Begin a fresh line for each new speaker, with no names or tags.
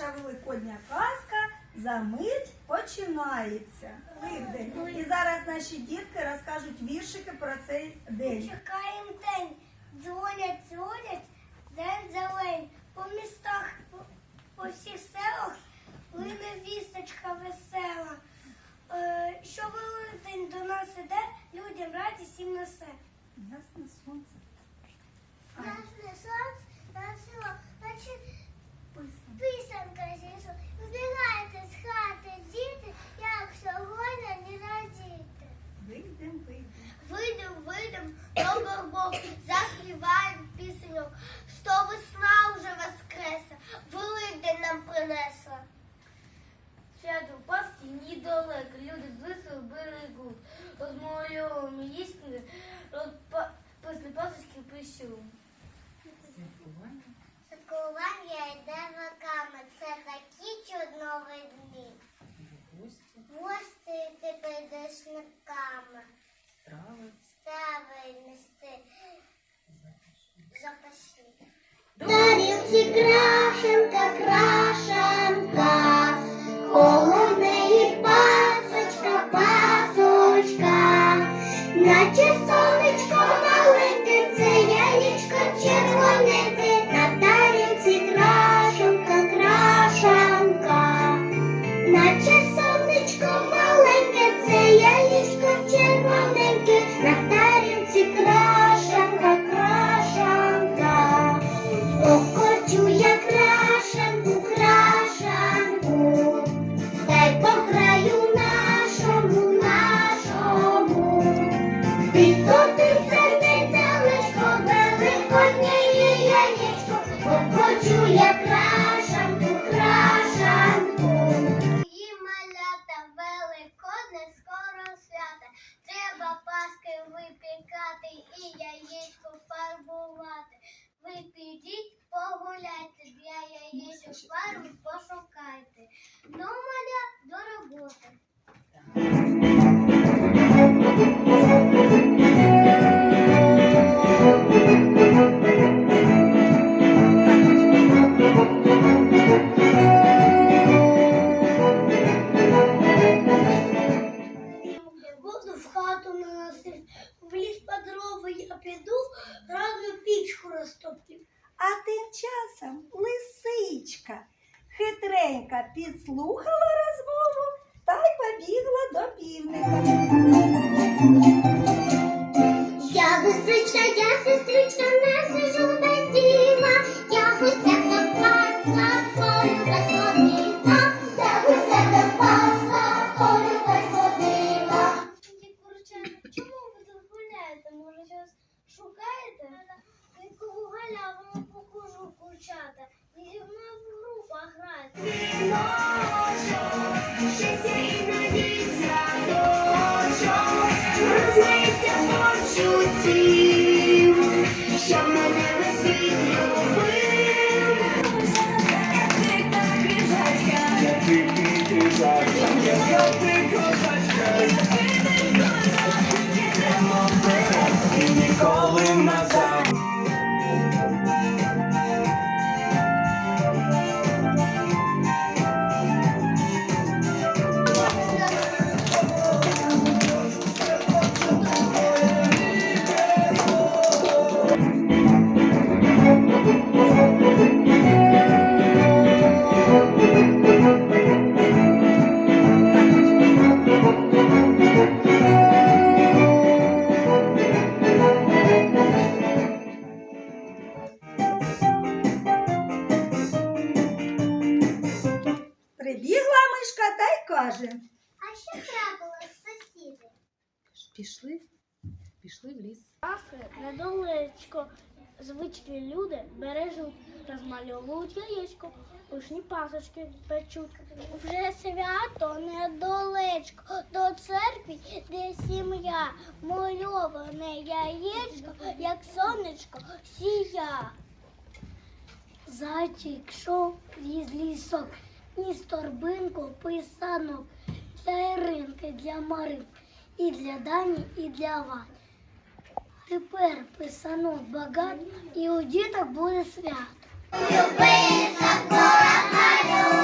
Наша великодня казка за мить починається. Липдень. І зараз наші дітки розкажуть віршики про цей день.
Чекаємо день, дзвонять, дзвонять, день зелень. По містах, по всіх селах
Тарілці крашенка, крашенка, коло неї пасочка, пасочка, наче сонечко
яєчок фарбу пошукайте. Ну, маля, до роботи. Буду в хату наносить, в ліс по дрова я піду,
Підслухала розмову та й побігла до півника.
Я сестричка, я сестричка, не сижу без діла. Я гусята пасла, полю заходила. Я гусята пасла, полю заходила.
Ті курчата, чому ви тут гуляєте? Може, щось шукаєте? Групах
каже.
А що трапилось, сусіди?
Пішли, пішли в ліс.
Пафи недалечко. Звичні люди бережуть, розмальовують яєчко, пишні пасочки печуть. Вже свято недалечко до церкви, де сім'я, мальоване яєчко, як сонечко сія. Зайчик йшов крізь лісок, ніс торбинку писанок для Іринки, для Марин. і для Дані, і для вас. Тепер писанок багато, і у діток буде свято.
Люби, малюнок.